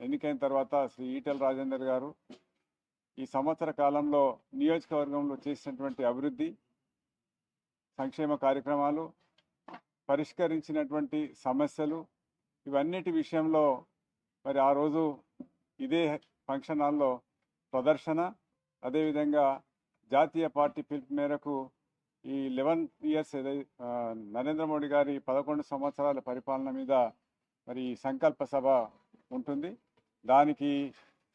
ఎన్నికైన తర్వాత శ్రీ ఈటెల రాజేందర్ గారు ఈ సంవత్సర కాలంలో నియోజకవర్గంలో చేసినటువంటి అభివృద్ధి సంక్షేమ కార్యక్రమాలు పరిష్కరించినటువంటి సమస్యలు ఇవన్నిటి విషయంలో మరి ఆ రోజు ఇదే ఫంక్షన్ హాల్లో ప్రదర్శన. అదేవిధంగా జాతీయ పార్టీ పిలుపు మేరకు ఈ లెవెన్ ఇయర్స్ ఏదై నరేంద్ర మోడీ గారి పదకొండు సంవత్సరాల పరిపాలన మీద మరి ఈ సంకల్ప సభ ఉంటుంది. దానికి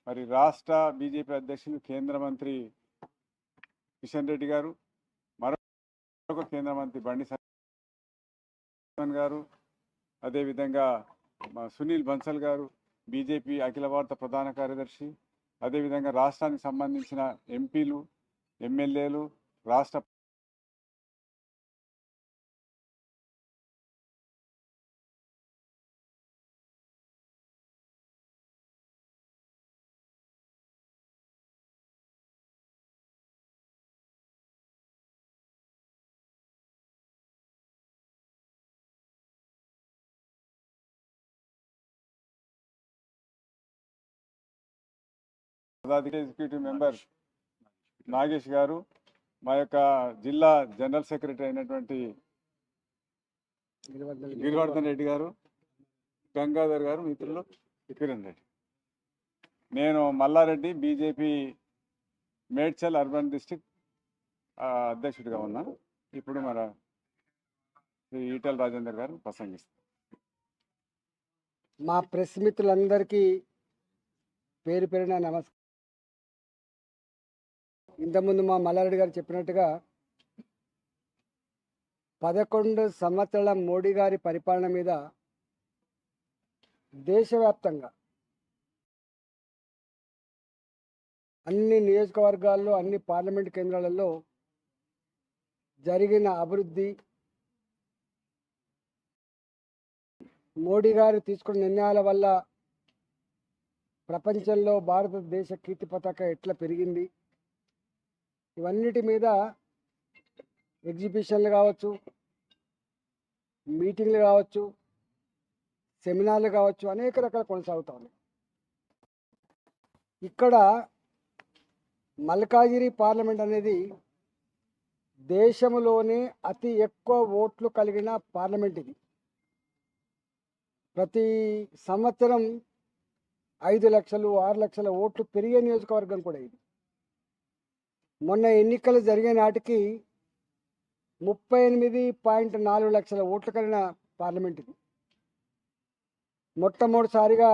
మరి రాష్ట్ర బీజేపీ అధ్యక్షులు కేంద్ర మంత్రి కిషన్ రెడ్డి గారు మరొక కేంద్ర మంత్రి బండి సన్ గారు అదేవిధంగా మా సునీల్ బన్సల్ గారు బీజేపీ అఖిల భారత ప్రధాన కార్యదర్శి అదేవిధంగా రాష్ట్రానికి సంబంధించిన ఎంపీలు ఎమ్మెల్యేలు రాష్ట్ర ఎగ్జిక్యూటివ్ మెంబర్ నాగేష్ గారు. మా యొక్క జిల్లా జనరల్ సెక్రటరీ అయినటువంటి గిరివర్ధన్ రెడ్డి గారు గంగాధర్ గారు మిత్రులు కిరణ్ రెడ్డి. నేను Mallareddy BJP Medchal urban district అధ్యక్షుడిగా ఉన్నా. ఇప్పుడు మన శ్రీ ఈటల రాజేందర్ గారు ప్రసంగిస్తారు. మా ప్రెస్ మిత్రులందరికీ పేరు పేరున నమస్కారం ఇంతకుముందు మా మల్లారెడ్డి గారు చెప్పినట్టుగా పదకొండు సంవత్సరాల మోడీ గారి పరిపాలన మీద దేశవ్యాప్తంగా అన్ని నియోజకవర్గాల్లో అన్ని పార్లమెంట్ కేంద్రాలలో జరిగిన అభివృద్ధి మోడీ గారు తీసుకున్న నిర్ణయాల వల్ల ప్రపంచంలో భారతదేశ కీర్తి పతాక ఎట్లా పెరిగింది? ఇవన్నిటి మీద ఎగ్జిబిషన్లు కావచ్చు మీటింగ్లు కావచ్చు సెమినార్లు కావచ్చు అనేక రకాల కొనసాగుతూ ఉన్నాయి ఇక్కడ మల్కాజిరి పార్లమెంట్ అనేది దేశంలోనే అతి ఎక్కువ ఓట్లు కలిగిన పార్లమెంట్ ఇది. ప్రతి సంవత్సరం ఐదు లక్షలు ఆరు లక్షల ఓట్లు పెరిగే నియోజకవర్గం కూడా ఇది. మొన్న ఎన్నికలు జరిగే నాటికి ముప్పై ఎనిమిది పాయింట్ నాలుగు లక్షల ఓట్లు కలిగిన పార్లమెంట్ ఇది. మొట్టమొదటిసారిగా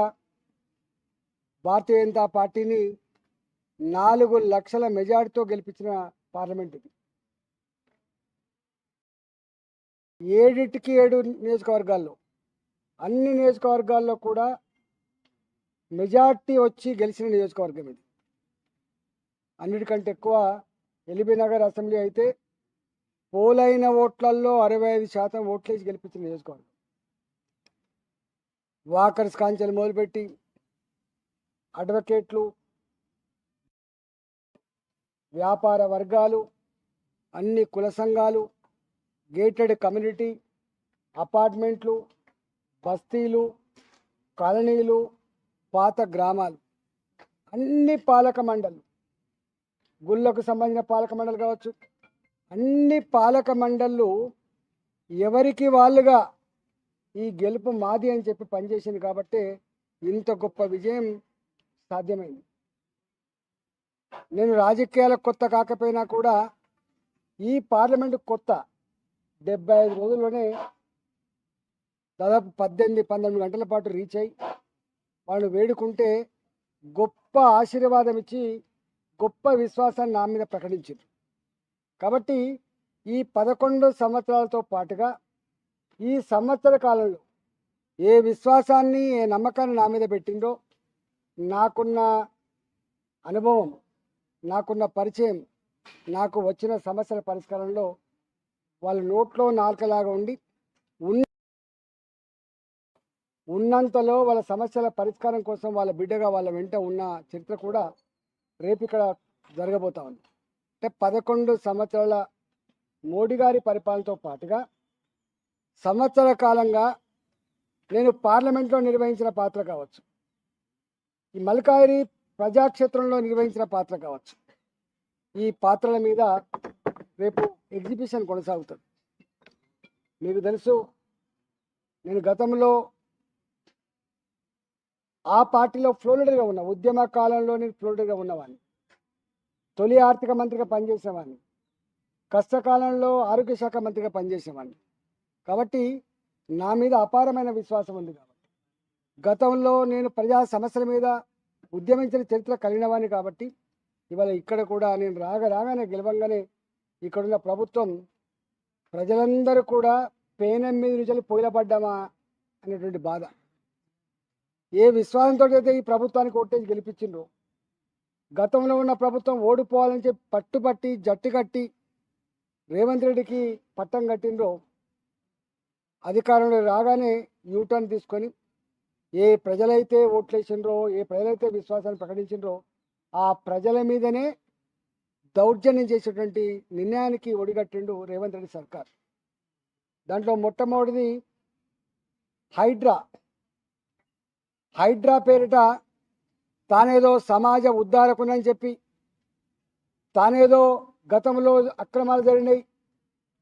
భారతీయ జనతా పార్టీని నాలుగు లక్షల మెజార్టీతో గెలిపించిన పార్లమెంట్ ఇది. ఏడింటికి ఏడు నియోజకవర్గాల్లో అన్ని నియోజకవర్గాల్లో కూడా మెజార్టీ వచ్చి గెలిచిన నియోజకవర్గం ఇది. అన్నిటికంటే ఎక్కువ ఎల్బీ నగర్ అసెంబ్లీ అయితే పోలైన ఓట్లల్లో అరవై ఐదు శాతం ఓట్లేసి గెలిపించిన నియోజకవర్గం. వాకర్స్ కాంచెలు మొదలుపెట్టి అడ్వకేట్లు వ్యాపార వర్గాలు అన్ని కుల సంఘాలు గేటెడ్ కమ్యూనిటీ అపార్ట్మెంట్లు బస్తీలు కాలనీలు పాత గ్రామాలు అన్ని పాలక మండళ్ళు గుళ్ళకు సంబంధించిన పాలక మండలి కావచ్చు. అన్ని పాలక మండళ్ళు ఎవరికి వాళ్ళుగా ఈ గెలుపు మాది అని చెప్పి పనిచేసింది కాబట్టి ఇంత గొప్ప విజయం సాధ్యమైంది. నేను రాజకీయాలకు కొత్త కాకపోయినా కూడా ఈ పార్లమెంటు కొత్త. డెబ్బై ఐదు రోజుల్లోనే దాదాపు పద్దెనిమిది పంతొమ్మిది గంటల పాటు రీచ్ అయ్యి వాళ్ళు వేడుకుంటే గొప్ప ఆశీర్వాదం ఇచ్చి గొప్ప విశ్వాసాన్ని నా మీద ప్రకటించారు కాబట్టి ఈ పదకొండు సంవత్సరాలతో పాటుగా ఈ సంవత్సర కాలంలో ఏ విశ్వాసాన్ని ఏ నమ్మకాన్ని నా మీద పెట్టిందో నాకున్న అనుభవం నాకున్న పరిచయం నాకు వచ్చిన సమస్యల పరిష్కారంలో వాళ్ళ నోట్లో నాలుకలాగా ఉండి ఉన్న ఉన్నంతలో వాళ్ళ సమస్యల పరిష్కారం కోసం వాళ్ళ బిడ్డగా వాళ్ళ వెంట ఉన్న చరిత్ర కూడా రేపు ఇక్కడ జరగబోతా ఉంది అంటే పదకొండు సంవత్సరాల మోడీ గారి పరిపాలనతో పాటుగా సంవత్సర కాలంగా నేను పార్లమెంట్లో నిర్వహించిన పాత్ర కావచ్చు. ఈ మల్కాయిరి ప్రజాక్షేత్రంలో నిర్వహించిన పాత్ర కావచ్చు. ఈ పాత్రల మీద రేపు ఎగ్జిబిషన్ కొనసాగుతుంది. మీకు తెలుసు నేను గతంలో ఆ పార్టీలో ఫ్లోరిడర్గా ఉన్న ఉద్యమ కాలంలోనే ఫ్లోరిడర్గా ఉన్నవాడిని. తొలి ఆర్థిక మంత్రిగా పనిచేసేవాడిని. కష్టకాలంలో ఆరోగ్య శాఖ మంత్రిగా పనిచేసేవాడిని. కాబట్టి నా మీద అపారమైన విశ్వాసం ఉంది కాబట్టి. గతంలో నేను ప్రజా సమస్యల మీద ఉద్యమించిన చరిత్ర కలిగినవాడిని కాబట్టి ఇవాళ ఇక్కడ కూడా నేను రాగా రాగానే గెలవంగానే ఇక్కడున్న ప్రభుత్వం ప్రజలందరూ కూడా పేనం మీద నుంచి పొయిలపడ్డామా అనేటువంటి బాధ. ఏ విశ్వాసంతో అయితే ఈ ప్రభుత్వానికి ఓటేజ్ గెలిపించిండ్రో గతంలో ఉన్న ప్రభుత్వం ఓడిపోవాలని చెప్పి పట్టుబట్టి జట్టు కట్టి రేవంత్ రెడ్డికి పట్టం కట్టిండ్రో అధికారంలో రాగానే యూటర్న్ తీసుకొని ఏ ప్రజలైతే ఓట్లేసిండ్రో ఏ ప్రజలైతే విశ్వాసాన్ని ప్రకటించిండ్రో ఆ ప్రజల మీదనే దౌర్జన్యం చేసేటువంటి నిర్ణయానికి ఒడిగట్టిండు రేవంత్ రెడ్డి సర్కార్. దాంట్లో మొట్టమొదటిది హైడ్రా. హైడ్రా పేరిట తానేదో సమాజ ఉద్ధారకునని చెప్పి తానేదో గతంలో అక్రమాలు జరిగినాయి.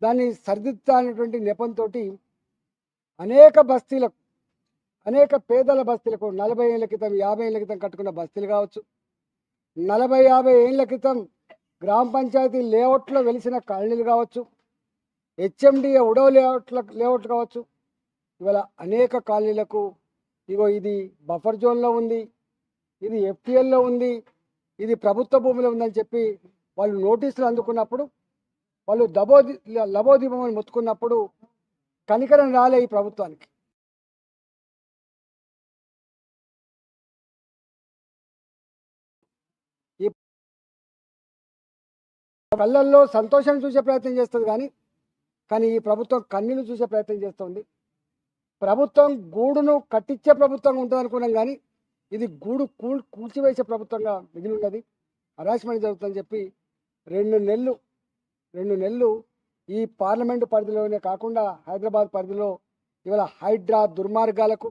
దాన్ని సరిదిద్దాలనేటువంటి నెపంతో అనేక బస్తీలకు అనేక పేదల బస్తీలకు నలభై ఏళ్ళ క్రితం యాభై ఏళ్ళ క్రితం కట్టుకున్న బస్తీలు కావచ్చు నలభై యాభై ఏళ్ళ క్రితం గ్రామ పంచాయతీ లేఅవుట్లో వెలిసిన కాలనీలు కావచ్చు హెచ్ఎండిఏ ఉడవ లేఅవుట్ల లేఅవుట్ కావచ్చు ఇవాళ అనేక కాలనీలకు ఇగో ఇది బఫర్ జోన్లో ఉంది ఇది ఎఫ్టిఎల్లో ఉంది ఇది ప్రభుత్వ భూమిలో ఉందని చెప్పి వాళ్ళు నోటీసులు అందుకున్నప్పుడు వాళ్ళు దబోది లబోదీపమని మొత్తుకున్నప్పుడు కనికరం రాలే ఈ ప్రభుత్వానికి. ఈ కళ్ళల్లో సంతోషాన్ని చూసే ప్రయత్నం చేస్తుంది కానీ కానీ ఈ ప్రభుత్వం కన్నీళ్ళు చూసే ప్రయత్నం చేస్తుంది. ప్రభుత్వం గూడును కట్టించే ప్రభుత్వంగా ఉంటుంది అనుకున్నాం కానీ ఇది గూడు కూల్ కూల్చివేసే ప్రభుత్వంగా మిగిలి ఉన్నది. హరాస్మెంట్ జరుగుతుందని చెప్పి రెండు నెలలు రెండు నెలలు ఈ పార్లమెంటు పరిధిలోనే కాకుండా హైదరాబాద్ పరిధిలో ఇవాళ హైడ్రా దుర్మార్గాలకు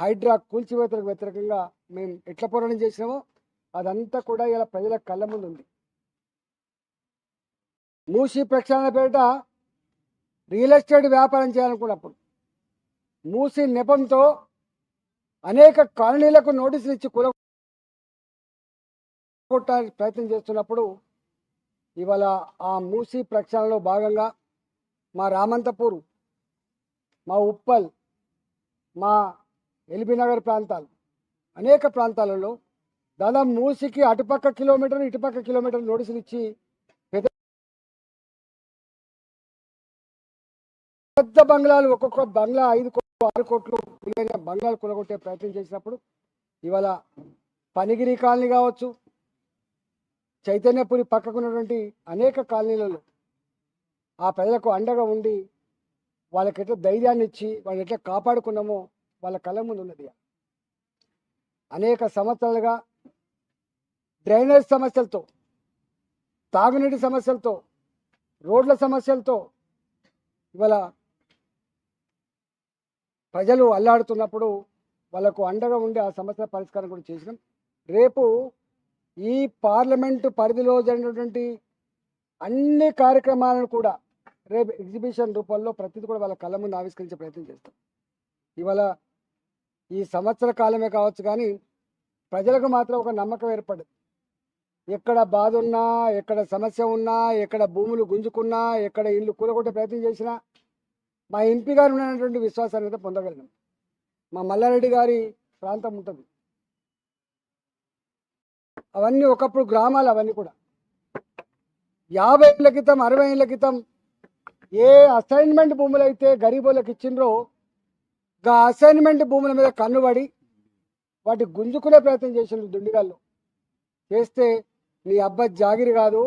హైడ్రా కూల్చివేతలకు వ్యతిరేకంగా మేము ఎట్ల పోరాటం చేసినామో అదంతా కూడా ఇలా ప్రజల కళ్ళ ముందు ఉంది. మూసి ప్రక్షాళన పేరిట రియల్ ఎస్టేట్ వ్యాపారం చేయాలనుకున్నప్పుడు మూసి నెపంతో అనేక కాలనీలకు నోటీసులు ఇచ్చి కుల కొట్టడానికి ప్రయత్నం చేస్తున్నప్పుడు ఇవాళ ఆ మూసి ప్రక్షాళనలో భాగంగా మా రామంతపూర్ మా ఉప్పల్ మా ఎల్బీనగర్ ప్రాంతాలు అనేక ప్రాంతాలలో దాదాపు మూసికి అటుపక్క కిలోమీటర్ ఇటుపక్క కిలోమీటర్ నోటీసులు ఇచ్చి పెద్ద పెద్ద బంగ్లాలు ఒక్కొక్క బంగ్లా ఐదు ఆరు కోట్లు విలువైన బంగ్లాలు కొనగొట్టే ప్రయత్నం చేసినప్పుడు ఇవాళ పనిగిరి కాలనీ కావచ్చు చైతన్యపురి పక్కకున్నటువంటి అనేక కాలనీలలో ఆ ప్రజలకు అండగా ఉండి వాళ్ళకి ఎట్లా ధైర్యాన్ని ఇచ్చి వాళ్ళని ఎట్లా కాపాడుకున్నామో వాళ్ళ కళ్ళ ముందు ఉన్నది అనేక సంవత్సరాలుగా డ్రైనేజ్ సమస్యలతో తాగునీటి సమస్యలతో రోడ్ల సమస్యలతో ఇవాళ ప్రజలు అల్లాడుతున్నప్పుడు వాళ్ళకు అండగా ఉండి ఆ సమస్య పరిష్కారం కూడా చేసినాం. రేపు ఈ పార్లమెంటు పరిధిలో జరిగినటువంటి అన్ని కార్యక్రమాలను కూడా రేపు ఎగ్జిబిషన్ రూపంలో ప్రతిదీ కూడా వాళ్ళ కళ్ళ ముందు ఆవిష్కరించే ప్రయత్నం చేస్తాం. ఇవాళ ఈ సంవత్సర కాలమే కావచ్చు కానీ ప్రజలకు మాత్రం ఒక నమ్మకం ఏర్పడదు. ఎక్కడ బాధ ఉన్నా ఎక్కడ సమస్య ఉన్నా ఎక్కడ భూములు గుంజుకున్నా ఎక్కడ ఇల్లు కూలగొట్టే ప్రయత్నం చేసినా మా ఎంపీ గారు ఉన్నటువంటి విశ్వాసాన్ని అయితే పొందగలిగాం. మా మల్లారెడ్డి గారి ప్రాంతం ఉంటుంది. అవన్నీ ఒకప్పుడు గ్రామాలు అవన్నీ కూడా. యాభై ఏళ్ళ క్రితం అరవై ఏళ్ళ క్రితం ఏ అసైన్మెంట్ భూములు అయితే గరీబులకు ఇచ్చిండ్రో ఆ అసైన్మెంట్ భూముల మీద కన్నుబడి వాటి గుంజుకునే ప్రయత్నం చేసిండ్రు దుండిగాళ్ళు. చేస్తే నీ అబ్బాయి జాగిరి కాదు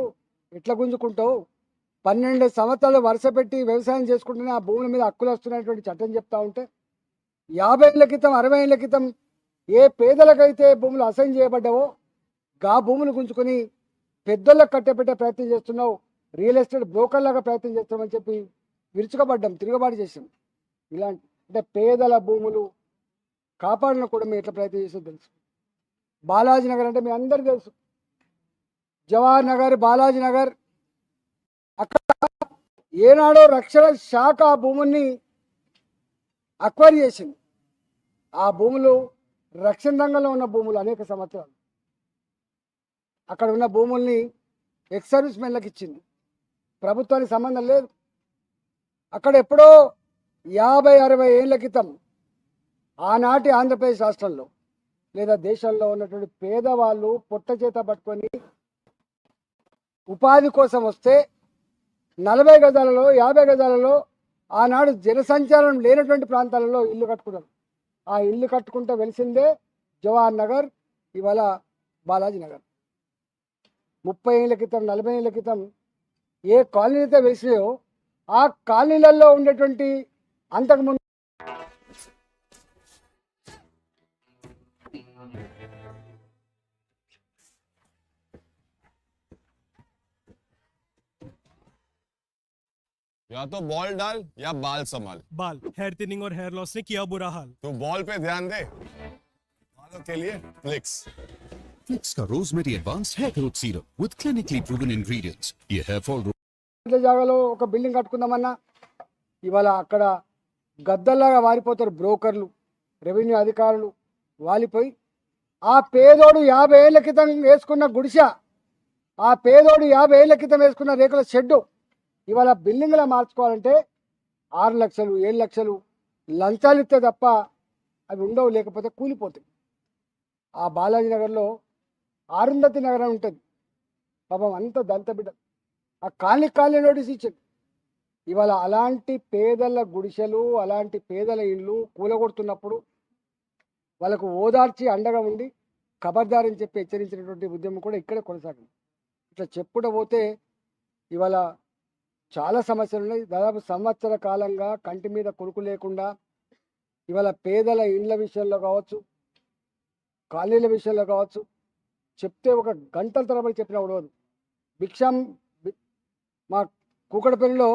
ఎట్లా గుంజుకుంటావు? పన్నెండు సంవత్సరాలు వరుస పెట్టి వ్యవసాయం చేసుకుంటూనే ఆ భూముల మీద హక్కులు వస్తున్నటువంటి చట్టం చెప్తా ఉంటే యాభై ఏళ్ళ క్రితం అరవై ఏళ్ళ క్రితం ఏ పేదలకైతే భూములు అసైన్ చేయబడ్డావో గా భూములు గుంజుకొని పెద్దోళ్ళకు కట్టబెట్టే ప్రయత్నం చేస్తున్నావు రియల్ ఎస్టేట్ బ్రోకర్లాగా ప్రయత్నం చేస్తామని చెప్పి విరుచుకబడ్డాం తిరుగుబాటు చేసాం ఇలాంటి అంటే పేదల భూములు కాపాడడం కూడా మేము ఎట్లా ప్రయత్నం చేసాం తెలుసు. బాలాజీ నగర్ అంటే మీ అందరికీ తెలుసు. జవహర్ నగర్ బాలాజీ నగర్ అక్కడ ఏనాడో రక్షణ శాఖ ఆ భూముల్ని అక్వైర్ చేసింది. ఆ భూములు రక్షణ రంగంలో ఉన్న భూములు అనేక సంవత్సరాలు. అక్కడ ఉన్న భూముల్ని ఎక్స్ సర్వీస్ మెన్లకు ఇచ్చింది. ప్రభుత్వానికి సంబంధం లేదు. అక్కడ ఎప్పుడో యాభై అరవై ఏళ్ళ క్రితం ఆనాటి ఆంధ్రప్రదేశ్ రాష్ట్రంలో లేదా దేశంలో ఉన్నటువంటి పేదవాళ్ళు పొట్ట చేత పట్టుకొని ఉపాధి కోసం వస్తే నలభై గజాలలో యాభై గజాలలో ఆనాడు జనసంచారం లేనటువంటి ప్రాంతాలలో ఇల్లు కట్టుకున్నారు ఆ ఇల్లు కట్టుకుంటూ వెలిసిందే జవహర్ నగర్ ఇవాళ బాలాజీ నగర్. ముప్పై ఏళ్ళ క్రితం నలభై ఏళ్ళ క్రితం ఏ కాలనీ అయితే వెలిసినాయో ఆ కాలనీలలో ఉండేటువంటి అంతకుముందు या तो बॉल डाल या बाल संभाल बाल हेयर थिनिंग और हेयर लॉस ने किया बुरा हाल तू बॉल पे ध्यान दे बालों के लिए फ्लिक्स Flix का rosemary advance hair growth serum with clinically proven ingredients. ये हेयर फॉल ఇట్ల జాగాలో ఒక బిల్డింగ్ కట్టుకుందామన్నా ఇవాళ అక్కడ గద్దల్లాగా వారిపోతారు బ్రోకర్లు రెవెన్యూ అధికారులు వాలిపోయి ఆ పేదోడు యాభై ఏళ్ళ క్రితం వేసుకున్న గుడిసె ఆ పేదోడు యాభై ఏళ్ళ క్రితం వేసుకున్న రేకుల షెడ్డు ఇవాళ బిల్డింగ్లా మార్చుకోవాలంటే ఆరు లక్షలు ఏడు లక్షలు లంచాలు ఇస్తే తప్ప అవి ఉండవు లేకపోతే కూలిపోతాయి. ఆ బాలాజీ నగర్లో ఆరుంధతి నగరం ఉంటుంది. పాపం అంత దంత బిడ్డ ఆ కాలి కాలి నోటీస్ ఇచ్చింది. ఇవాళ అలాంటి పేదల గుడిసెలు అలాంటి పేదల ఇళ్ళు కూలగొడుతున్నప్పుడు వాళ్ళకు ఓదార్చి అండగా ఉండి ఖబర్దారని చెప్పి హెచ్చరించినటువంటి ఉద్యమం కూడా ఇక్కడే కొనసాగింది. ఇట్లా చెప్పుట పోతే ఇవాళ చాలా సమస్యలు ఉన్నాయి దాదాపు సంవత్సర కాలంగా కంటి మీద కొడుకు లేకుండా ఇవాళ పేదల ఇండ్ల విషయంలో కావచ్చు కాలనీల విషయంలో కావచ్చు చెప్తే ఒక గంటల తరబడి చెప్పిన ఉండదు. భిక్షం మా కూకడపల్లిలో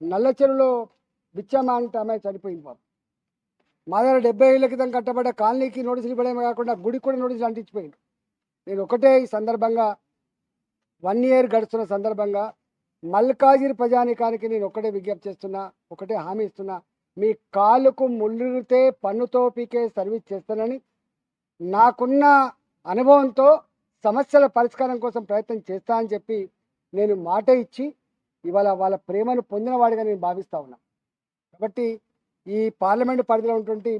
నల్ల చెరువులో బిచ్చమ్మ అంటే ఆమె చనిపోయింది పాపం. మా దగ్గర డెబ్బై ఏళ్ళ క్రితం కట్టబడ్డ కాలనీకి నోటీసులు ఇవ్వడమే కాకుండా గుడికి కూడా నోటీసులు అంటించిపోయింది. నేను ఒకటే ఈ సందర్భంగా వన్ ఇయర్ గడుస్తున్న సందర్భంగా మల్కాజిరి ప్రజానికానికి నేను ఒక్కటే విజ్ఞప్తి చేస్తున్నా ఒకటే హామీ ఇస్తున్నా. మీ కాలుకు ముళ్ళితే పన్నుతో పీకే సర్వీస్ చేస్తానని నాకున్న అనుభవంతో సమస్యల పరిష్కారం కోసం ప్రయత్నం చేస్తా అని చెప్పి నేను మాట ఇచ్చి ఇవాళ వాళ్ళ ప్రేమను పొందినవాడిగా నేను భావిస్తా ఉన్నా. కాబట్టి ఈ పార్లమెంటు పరిధిలో ఉన్నటువంటి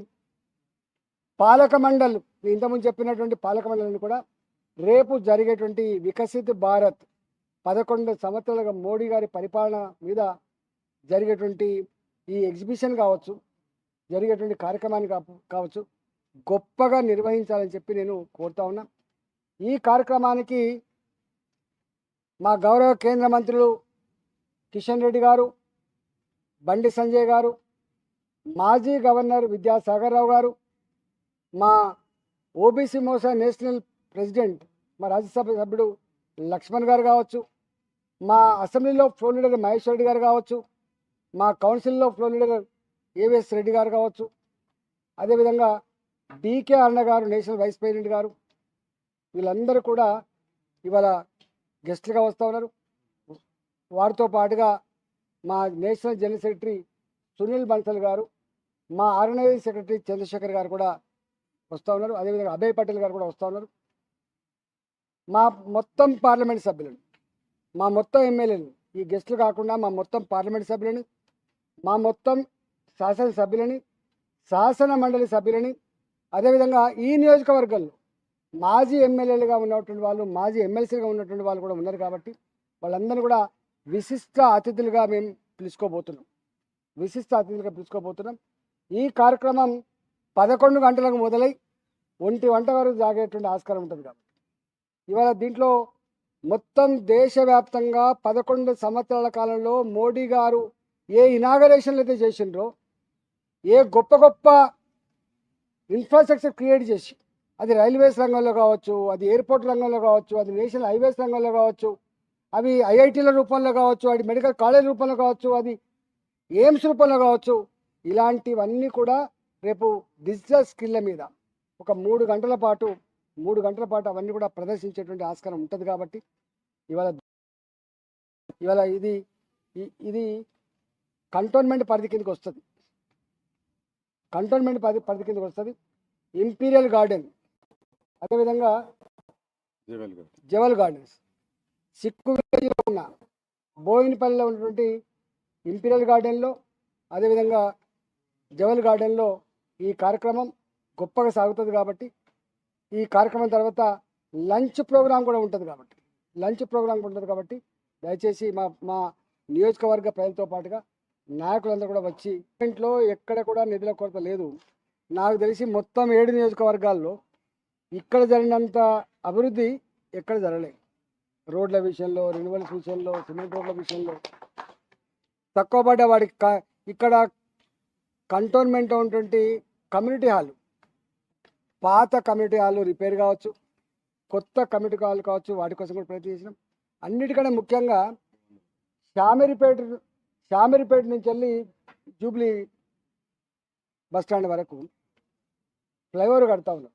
పాలక మండలి ఇంతకుముందు చెప్పినటువంటి పాలక మండలిని కూడా రేపు జరిగేటువంటి వికసిత్ భారత్ పదకొండు సంవత్సరాలుగా మోడీ గారి పరిపాలన మీద జరిగేటువంటి ఈ ఎగ్జిబిషన్ కావచ్చు జరిగేటువంటి కార్యక్రమాన్ని కాపు- కావచ్చు గొప్పగా నిర్వహించాలని చెప్పి నేను కోరుతా ఉన్నా. ఈ కార్యక్రమానికి మా గౌరవ కేంద్ర మంత్రులు కిషన్ రెడ్డి గారు బండి సంజయ్ గారు మాజీ గవర్నర్ విద్యాసాగర్ రావు గారు మా ఓబీసీ మోసా నేషనల్ ప్రెసిడెంట్ మా రాజ్యసభ సభ్యుడు లక్ష్మణ్ గారు కావచ్చు మా అసెంబ్లీలో ఫ్లోర్ లీడర్ మహేష్ రెడ్డి గారు కావచ్చు మా కౌన్సిల్లో ఫ్లోర్ లీడర్ ఏవిఎస్ రెడ్డి గారు కావచ్చు అదేవిధంగా డీకే అన్న గారు నేషనల్ వైస్ ప్రెసిడెంట్ గారు వీళ్ళందరూ కూడా ఇవాళ గెస్ట్లుగా వస్తూ ఉన్నారు. వారితో పాటుగా మా national general secretary Sunil Bansal గారు మా ఆర్గనైజింగ్ సెక్రటరీ చంద్రశేఖర్ గారు కూడా వస్తూ ఉన్నారు. అదేవిధంగా అభయ్ పటేల్ గారు కూడా వస్తూ ఉన్నారు. మా మొత్తం పార్లమెంట్ సభ్యులను మా మొత్తం ఎమ్మెల్యేలు ఈ గెస్టులు కాకుండా మా మొత్తం పార్లమెంట్ సభ్యులని మా మొత్తం శాసనసభ్యులని శాసన మండలి సభ్యులని అదేవిధంగా ఈ నియోజకవర్గంలో మాజీ ఎమ్మెల్యేలుగా ఉన్నటువంటి వాళ్ళు మాజీ ఎమ్మెల్సీలుగా ఉన్నటువంటి వాళ్ళు కూడా ఉన్నారు కాబట్టి వాళ్ళందరూ కూడా విశిష్ట అతిథులుగా మేము పిలుచుకోబోతున్నాం. విశిష్ట అతిథులుగా పిలుచుకోబోతున్నాం. ఈ కార్యక్రమం పదకొండు గంటలకు మొదలై ఒంటి వంట వరకు జాగేటువంటి ఆస్కారం ఉంటుంది కాబట్టి. ఇవాళ దీంట్లో మొత్తం దేశవ్యాప్తంగా పదకొండు సంవత్సరాల కాలంలో మోడీ గారు ఏ ఇనాగరేషన్లు అయితే చేసిండ్రో ఏ గొప్ప గొప్ప ఇన్ఫ్రాస్ట్రక్చర్ క్రియేట్ చేసి అది రైల్వేస్ రంగంలో కావచ్చు అది ఎయిర్పోర్ట్ రంగంలో కావచ్చు అది నేషనల్ హైవేస్ రంగంలో కావచ్చు అవి ఐఐటీల రూపంలో కావచ్చు అది మెడికల్ కాలేజ్ రూపంలో కావచ్చు అది ఎయిమ్స్ రూపంలో కావచ్చు ఇలాంటివన్నీ కూడా రేపు డిజిటల్ స్కిల్ల మీద ఒక మూడు గంటల పాటు మూడు గంటల పాటు అవన్నీ కూడా ప్రదర్శించేటువంటి ఆస్కారం ఉంటుంది కాబట్టి ఇవాళ ఇవాళ ఇది ఇది కంటోన్మెంట్ పరిధి కిందకి వస్తుంది. కంటోన్మెంట్ పరిధి పరిధి కిందకి వస్తుంది. ఇంపీరియల్ గార్డెన్ అదేవిధంగా జవల్ గార్డెన్స్. సిక్కు విలేజ్లో ఉన్న బోయినపల్లిలో ఉన్నటువంటి ఇంపీరియల్ గార్డెన్లో అదేవిధంగా జవల్ గార్డెన్లో ఈ కార్యక్రమం గొప్పగా సాగుతుంది కాబట్టి ఈ కార్యక్రమం తర్వాత లంచ్ ప్రోగ్రాం కూడా ఉంటుంది కాబట్టి లంచ్ ప్రోగ్రాం ఉంటుంది కాబట్టి దయచేసి మా మా నియోజకవర్గ ప్రజలతో పాటుగా నాయకులందరూ కూడా వచ్చి ఇంట్లో ఎక్కడ కూడా నిధుల కొరత లేదు. నాకు తెలిసి మొత్తం ఏడు నియోజకవర్గాల్లో ఇక్కడ జరిగినంత అభివృద్ధి ఎక్కడ జరగలేదు. రోడ్ల విషయంలో రెన్యువల్స్ విషయంలో సిమెంట్ రోడ్ల విషయంలో తక్కువ పడ్డ వాడికి ఇక్కడ కంటోన్మెంట్ ఉన్నటువంటి కమ్యూనిటీ హాల్ పాత కమ్యూనిటీ హాల్ రిపేర్ కావచ్చు కొత్త కమ్యూనిటీ హాల్ కావచ్చు వాటి కోసం కూడా ప్రయత్నం చేసినాం. అన్నిటికన్నా ముఖ్యంగా శామిరిపేట శామిరిపేట నుంచి వెళ్ళి జూబ్లీ బస్ స్టాండ్ వరకు ఫ్లైఓవర్ కడతా ఉన్నాం.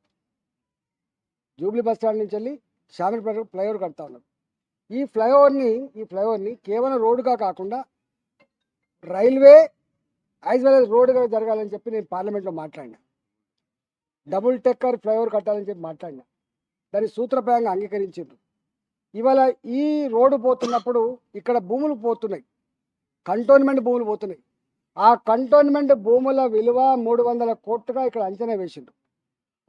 జూబ్లీ బస్ స్టాండ్ నుంచి వెళ్ళి శామిరిపేట ఫ్లైఓవర్ కడతా ఉన్నాం. ఈ ఫ్లైఓవర్ని ఈ ఫ్లైఓవర్ని కేవలం రోడ్డుగా కాకుండా రైల్వే యాజ్ వెల్ యాజ్ రోడ్డుగా జరగాలని చెప్పి నేను పార్లమెంట్లో మాట్లాడినా. డబుల్ టెక్కర్ ఫ్లైఓవర్ కట్టాలని చెప్పి మాట్లాడినా. దాన్ని సూత్రప్రాయంగా అంగీకరించారు ఇవాళ ఈ రోడ్డు పోతున్నప్పుడు ఇక్కడ భూములు పోతున్నాయి. కంటోన్మెంట్ భూములు పోతున్నాయి. ఆ కంటోన్మెంట్ భూముల విలువ మూడు వందల కోట్లుగా ఇక్కడ అంచనా వేసిండు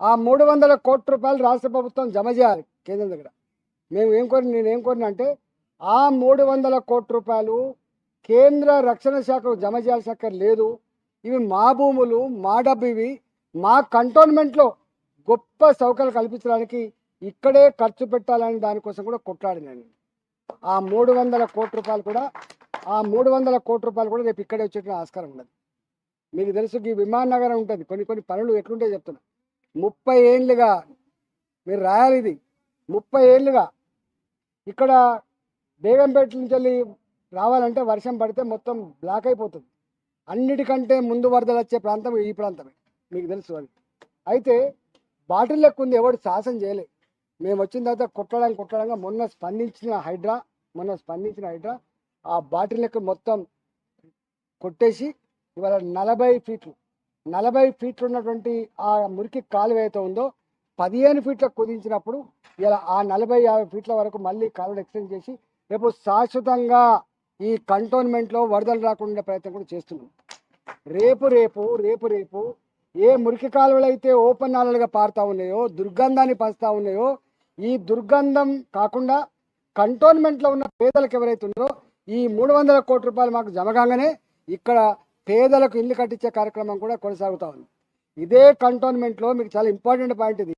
ఆ మూడు వందల కోట్ల రూపాయలు రాష్ట్ర ప్రభుత్వం జమ చేయాలి కేంద్రం దగ్గర. మేము ఏం కోరి నేను ఏం కోరిన అంటే ఆ మూడు వందల కోట్ల రూపాయలు కేంద్ర రక్షణ శాఖకు జమ చేయాల్సిన లేదు. ఇవి మా భూములు మా డబ్బు ఇవి. మా కంటోన్మెంట్లో గొప్ప సౌకర్యాలు కల్పించడానికి ఇక్కడే ఖర్చు పెట్టాలని దానికోసం కూడా కొట్లాడినండి ఆ మూడు వందల కోట్ల రూపాయలు కూడా ఆ మూడు వందల కోట్ల రూపాయలు కూడా రేపు ఇక్కడే వచ్చేటువంటి ఆస్కారం ఉండదు మీకు తెలుసు ఈ విమాన నగరం ఉంటుంది. కొన్ని కొన్ని పనులు ఎట్లుంటాయి చెప్తున్నా. ముప్పై ఏళ్ళుగా మీరు రాయాలి ఇది. ముప్పై ఏళ్ళుగా ఇక్కడ బేగంపేట నుంచి వెళ్ళి రావాలంటే వర్షం పడితే మొత్తం బ్లాక్ అయిపోతుంది. అన్నిటికంటే ముందు వరదలు వచ్చే ప్రాంతం ఈ ప్రాంతమే. మీకు తెలుసు అది అయితే బాటిల్ లెక్క ఉంది ఎవడు సాహసం చేయలే. మేము వచ్చిన తర్వాత కొట్టడానికి కొట్టడంగా మొన్న స్పందించిన హైడ్రా మొన్న స్పందించిన హైడ్రా ఆ బాటిల్ లెక్క మొత్తం కొట్టేసి ఇవాళ నలభై ఫీట్లు నలభై ఫీట్లు ఉన్నటువంటి ఆ మురికి కాలువ అయితే ఉందో పదిహేను ఫీట్ల కుదించినప్పుడు ఇలా ఆ నలభై యాభై ఫీట్ల వరకు మళ్ళీ కాలువను ఎక్స్టెండ్ చేసి రేపు శాశ్వతంగా ఈ కంటోన్మెంట్లో వరదలు రాకుండా ప్రయత్నం కూడా చేస్తున్నాం. రేపు రేపు రేపు రేపు ఏ మురికి కాలువలు అయితే ఓపెన్ నాలలుగా పారుతా ఉన్నాయో దుర్గంధాన్ని పంచుతా ఉన్నాయో ఈ దుర్గంధం కాకుండా కంటోన్మెంట్లో ఉన్న పేదలకు ఎవరైతే ఉన్నారో ఈ మూడు వందల కోట్ల రూపాయలు మాకు జమగానే ఇక్కడ పేదలకు ఇల్లు కట్టించే కార్యక్రమం కూడా కొనసాగుతా ఉంది. ఇదే కంటోన్మెంట్లో మీకు చాలా ఇంపార్టెంట్ పాయింట్ ఇది.